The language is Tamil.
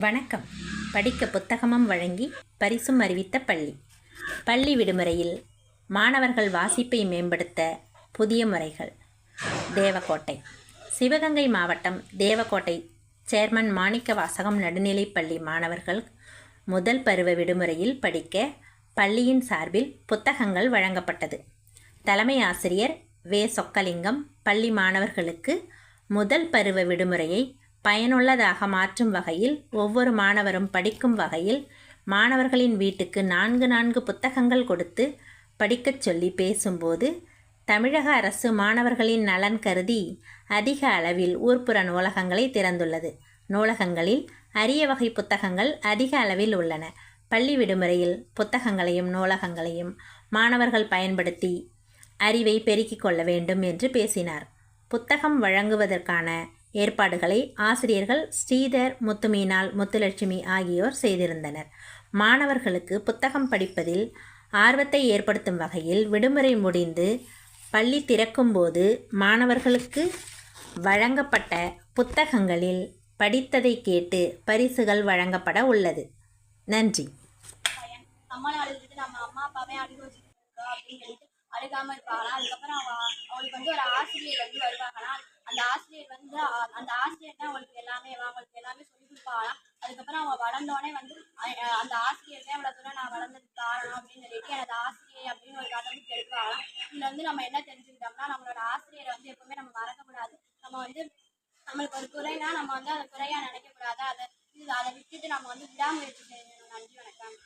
வணக்கம். படிக்க புத்தகமும் வழங்கி பரிசும் அறிவித்த பள்ளி. பள்ளி விடுமுறையில் மாணவர்கள் வாசிப்பை மேம்படுத்த புதிய முறைகள். தேவக்கோட்டை சிவகங்கை மாவட்டம் தேவக்கோட்டை சேர்மன் மாணிக்க வாசகம் நடுநிலைப்பள்ளி மாணவர்கள் முதல் பருவ விடுமுறையில் படிக்க பள்ளியின் சார்பில் புத்தகங்கள் வழங்கப்பட்டது. தலைமை ஆசிரியர் வே சொக்கலிங்கம் பள்ளி மாணவர்களுக்கு முதல் பருவ விடுமுறையை பயனுள்ளதாக மாற்றும் வகையில் ஒவ்வொரு மாணவரும் படிக்கும் வகையில் மாணவர்களின் வீட்டுக்கு நான்கு நான்கு புத்தகங்கள் கொடுத்து படிக்கச் சொல்லி பேசும்போது தமிழக அரசு மாணவர்களின் நலன் கருதி அதிக அளவில் ஊர்ப்புற நூலகங்களை திறந்துள்ளது. நூலகங்களில் அரிய வகை புத்தகங்கள் அதிக அளவில் உள்ளன. பள்ளி விடுமுறையில் புத்தகங்களையும் நூலகங்களையும் மாணவர்கள் பயன்படுத்தி அறிவை பெருக்கிக் கொள்ள வேண்டும் என்று பேசினார். புத்தகம் வழங்குவதற்கான ஏற்பாடுகளை ஆசிரியர்கள் ஸ்ரீதர் முத்துமீனாள் முத்துலட்சுமி ஆகியோர் செய்திருந்தனர். மாணவர்களுக்கு புத்தகம் படிப்பதில் ஆர்வத்தை ஏற்படுத்தும் வகையில் விடுமுறை முடிந்து பள்ளி திறக்கும்போது மாணவர்களுக்கு வழங்கப்பட்ட புத்தகங்களில் படித்ததை கேட்டு பரிசுகள் வழங்கப்பட உள்ளது. நன்றி. நம்ம அம்மா அப்பாவே அழுக அப்படின்னு அழுகாம இருப்பாங்களாம் அதுக்கப்புறம் அவ அவளுக்கு வந்து ஒரு ஆசிரியர் வந்து வருவாங்களாம் அந்த ஆசிரியர் வந்து அந்த ஆசிரியர் தான் அவளுக்கு எல்லாமே அவங்களுக்கு எல்லாமே சொல்லி கொடுப்பாங்களாம் அதுக்கப்புறம் அவன் வளர்ந்தோடனே வந்து அந்த ஆசிரியர் தான் இவ்வளோ தூரம் நான் வளர்ந்ததுக்கு காரணம் அப்படின்னு சொல்லிட்டு எனது ஆசிரியர் அப்படின்னு ஒரு கதை எடுப்பாங்களாம் இதுல வந்து நம்ம என்ன தெரிஞ்சுக்கிட்டோம்னா நம்மளோட ஆசிரியரை வந்து எப்பவுமே நம்ம மறக்கக்கூடாது. நம்ம வந்து நம்மளுக்கு ஒரு குறைனா நம்ம வந்து அதை குறையா நினைக்கக்கூடாது. அதை இது அதை விட்டுட்டு நம்ம வந்து விடாமுயற்சி செய்யணும். நன்றி வணக்கம்.